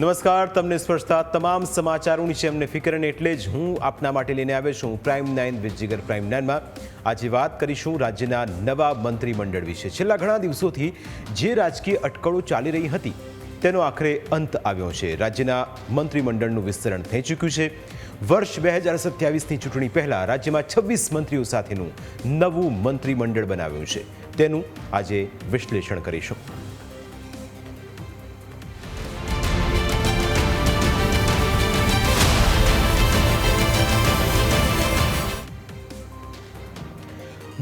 નમસ્કાર, તમને સ્પર્શતા તમામ સમાચારોની છે અમને ફિકર અને એટલે જ હું આપના માટે લઈને આવ્યો છું prime nine with Jigar prime નાઇનમાં આજે વાત કરીશું રાજ્યના નવા મંત્રીમંડળ વિશે. છેલ્લા ઘણા દિવસોથી જે રાજકીય અટકળો ચાલી રહી હતી, તેનો આખરે અંત આવ્યો છે. રાજ્યના મંત્રીમંડળનું વિસ્તરણ થઈ ચૂક્યું છે. વર્ષ બે હજાર સત્યાવીસની ચૂંટણી પહેલાં રાજ્યમાં છવ્વીસ મંત્રીઓ સાથેનું નવું મંત્રીમંડળ બનાવ્યું છે. તેનું આજે વિશ્લેષણ કરીશું.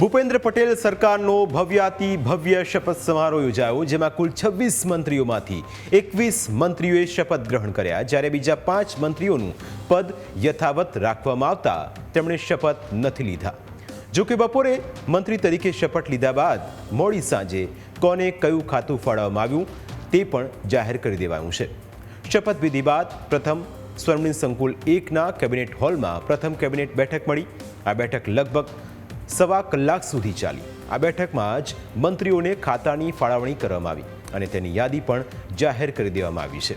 ભૂપેન્દ્ર પટેલ સરકારનો ભવ્યાતિ ભવ્ય શપથ સમારોહ યોજાયો, જેમાં કુલ છવ્વીસ મંત્રીઓમાંથી એકવીસ મંત્રીઓએ શપથ ગ્રહણ કર્યા. જ્યારે બીજા પાંચ મંત્રીઓનું પદ યથાવત રાખવામાં આવતા, તેમણે શપથ નથી લીધા. જોકે બપોરે મંત્રી તરીકે શપથ લીધા બાદ મોડી સાંજે કોને કયું ખાતું ફાળવવામાં આવ્યું, તે પણ જાહેર કરી દેવાયું છે. શપથવિધિ બાદ પ્રથમ સ્વર્ણિમ સંકુલ એકના કેબિનેટ હોલમાં પ્રથમ કેબિનેટ બેઠક મળી. આ બેઠક લગભગ સવા કલાક સુધી ચાલી. આ બેઠકમાં જ મંત્રીઓને ખાતાની ફાળવણી કરવામાં આવી અને તેની યાદી પણ જાહેર કરી દેવામાં આવી છે.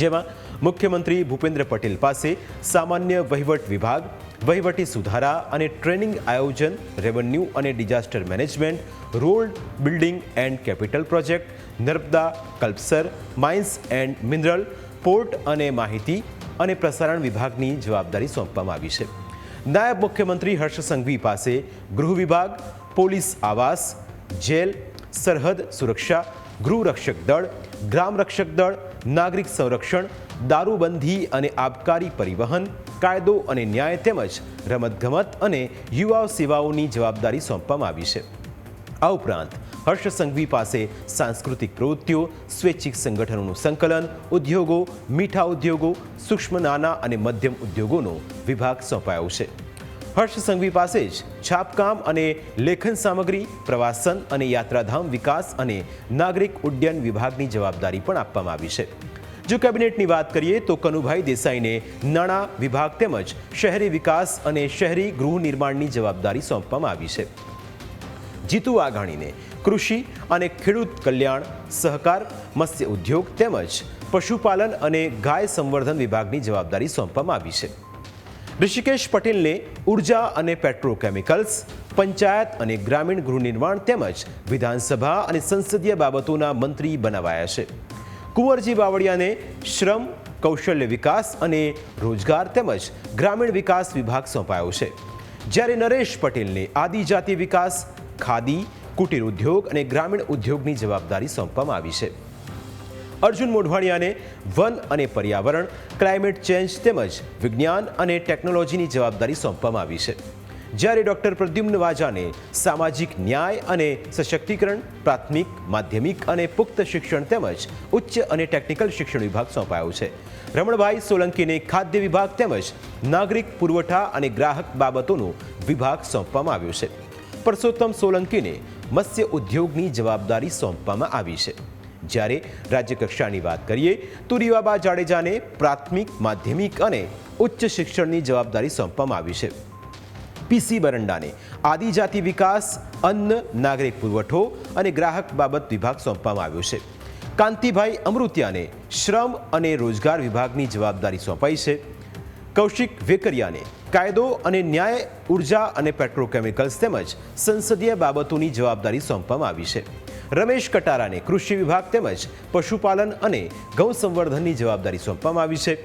જેમાં મુખ્યમંત્રી ભૂપેન્દ્ર પટેલ પાસે સામાન્ય વહીવટ વિભાગ, વહીવટી સુધારા અને ટ્રેનિંગ આયોજન, રેવન્યુ અને disaster management, road building and capital project, Narmada, Kalpasar, mines and mineral, port અને માહિતી અને પ્રસારણ વિભાગની જવાબદારી સોંપવામાં આવી છે. નાયબ મુખ્યમંત્રી હર્ષ સંઘવી પાસે ગૃહ વિભાગ, પોલીસ આવાસ, જેલ, સરહદ સુરક્ષા, ગૃહરક્ષક દળ, ગ્રામરક્ષક દળ, નાગરિક સંરક્ષણ, દારૂબંધી અને આબકારી પરિવહન, કાયદો અને ન્યાય તેમજ રમતગમત અને યુવા સેવાઓની જવાબદારી સોંપવામાં આવી છે. આ ઉપરાંત હર્ષ સંઘવી પાસે સાંસ્કૃતિક પ્રવૃત્તિઓ, સ્વૈચ્છિક સંગઠનોનું સંકલન, ઉદ્યોગો, મીઠા ઉદ્યોગો, સૂક્ષ્મ નાના અને મધ્યમ ઉદ્યોગોનો વિભાગ સોંપાયો છે. હર્ષ સંઘવી પાસે જ છાપકામ અને લેખન સામગ્રી, પ્રવાસન અને યાત્રાધામ વિકાસ અને નાગરિક ઉડ્ડયન વિભાગની જવાબદારી પણ આપવામાં આવી છે. જો કેબિનેટની વાત કરીએ તો કનુભાઈ દેસાઈને નાણાં વિભાગ તેમજ શહેરી વિકાસ અને શહેરી ગૃહ નિર્માણની જવાબદારી સોંપવામાં આવી છે. જીતુ વાઘાણીને કૃષિ અને ખેડૂત કલ્યાણ, સહકાર, મત્સ્ય ઉદ્યોગ તેમજ પશુપાલન અને ગાય સંવર્ધન વિભાગની જવાબદારી સોંપવામાં આવી છે. ઋષિકેશ પટેલને ઊર્જા અને પેટ્રોકેમિકલ્સ, પંચાયત અને ગ્રામીણ ગૃહનિર્માણ તેમજ વિધાનસભા અને સંસદીય બાબતોના મંત્રી બનાવાયા છે. કુંવરજી બાવળિયાને શ્રમ, કૌશલ્ય વિકાસ અને રોજગાર તેમજ ગ્રામીણ વિકાસ વિભાગ સોંપાયો છે. જ્યારે નરેશ પટેલને આદિજાતિ વિકાસ ખાદી, કુટીર ઉદ્યોગ અને ગ્રામીણ ઉદ્યોગની જવાબદારી સોંપવામાં આવી છે. અર્જુન મોઢવાણિયાને વન અને પર્યાવરણ, ક્લાઇમેટ ચેન્જ તેમજ વિજ્ઞાન અને ટેકનોલોજીની જવાબદારી સોંપવામાં આવી છે. જ્યારે ડૉક્ટર પ્રદ્યુમ્ન વાજાને સામાજિક ન્યાય અને સશક્તિકરણ, પ્રાથમિક, માધ્યમિક અને પુખ્ત શિક્ષણ તેમજ ઉચ્ચ અને ટેકનિકલ શિક્ષણ વિભાગ સોંપાયો છે. રમણભાઈ સોલંકીને ખાદ્ય વિભાગ તેમજ નાગરિક પુરવઠા અને ગ્રાહક બાબતોનો વિભાગ સોંપવામાં આવ્યો છે. પરસોત્તમ સોલંકીને મત્સ્ય ઉદ્યોગની જવાબદારી સોંપવામાં આવી છે. જ્યારે રાજ્યકક્ષાની વાત કરીએ, તો રીવાબા જાડેજાને પ્રાથમિક, માધ્યમિક અને ઉચ્ચ શિક્ષણની જવાબદારી સોંપવામાં આવી છે. પીસી બરંડાને આદિજાતિ વિકાસ, અન્ન, નાગરિક પુરવઠો અને ગ્રાહક બાબત વિભાગ સોંપવામાં આવ્યો છે. કાંતિભાઈ અમૃતિયાને શ્રમ અને રોજગાર વિભાગની જવાબદારી સોંપાઈ છે. કૌશિક વેકરિયાને કાયદો અને ન્યાય, ઊર્જા અને પેટ્રોકેમિકલ્સ તેમજ સંસદીય બાબતોની જવાબદારી સોંપવામાં આવી છે. રમેશ કટારાને કૃષિ વિભાગ તેમજ પશુપાલન અને ગૌ સંવર્ધનની જવાબદારી સોંપવામાં આવી છે.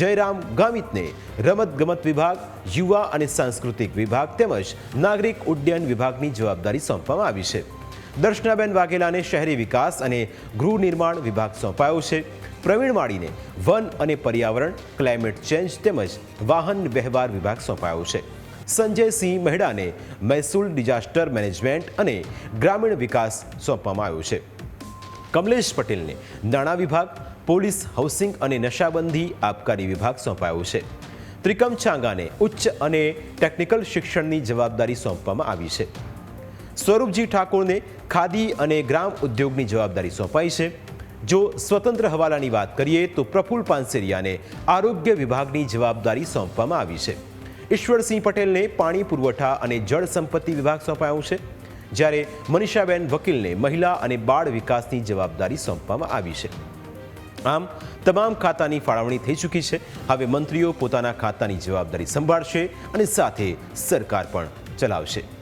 જયરામ ગામિતને રમતગમત વિભાગ, યુવા અને સાંસ્કૃતિક વિભાગ તેમજ નાગરિક ઉડ્ડયન વિભાગની જવાબદારી સોંપવામાં આવી છે. દર્શનાબેન વાઘેલાને શહેરી વિકાસ અને ગૃહ નિર્માણ વિભાગ સોંપાયો છે. પ્રવીણ માળીને વન અને પર્યાવરણ, ક્લાઇમેટ ચેન્જ તેમજ વાહન વ્યવહાર વિભાગ સોંપાયો છે. સંજયસિંહ મહેડાને મહેસૂલ ડિઝાસ્ટર મેનેજમેન્ટ અને ગ્રામીણ વિકાસ સોંપવામાં આવ્યો છે. કમલેશ પટેલને નાણાં વિભાગ, પોલીસ, હાઉસિંગ અને નશાબંધી આબકારી વિભાગ સોંપાયો છે. ત્રિકમ ચાંગાને ઉચ્ચ અને ટેકનિકલ શિક્ષણની જવાબદારી સોંપવામાં આવી છે. સ્વરૂપજી ઠાકોરને ખાદી અને ગ્રામ ઉદ્યોગની જવાબદારી સોંપાઈ છે. જો સ્વતંત્ર હવાલાની વાત કરીએ તો પ્રફુલ પાનસેરિયાને આરોગ્ય વિભાગની જવાબદારી સોંપવામાં આવી છે. ઈશ્વરસિંહ પટેલને પાણી પુરવઠા અને જળ સંપત્તિ વિભાગ સોંપાયું છે. જ્યારે મનીષાબેન વકીલને મહિલા અને બાળ વિકાસની જવાબદારી સોંપવામાં આવી છે. આમ, તમામ ખાતાની ફાળવણી થઈ ચૂકી છે. હવે મંત્રીઓ પોતાના ખાતાની જવાબદારી સંભાળશે અને સાથે સરકાર પણ ચલાવશે.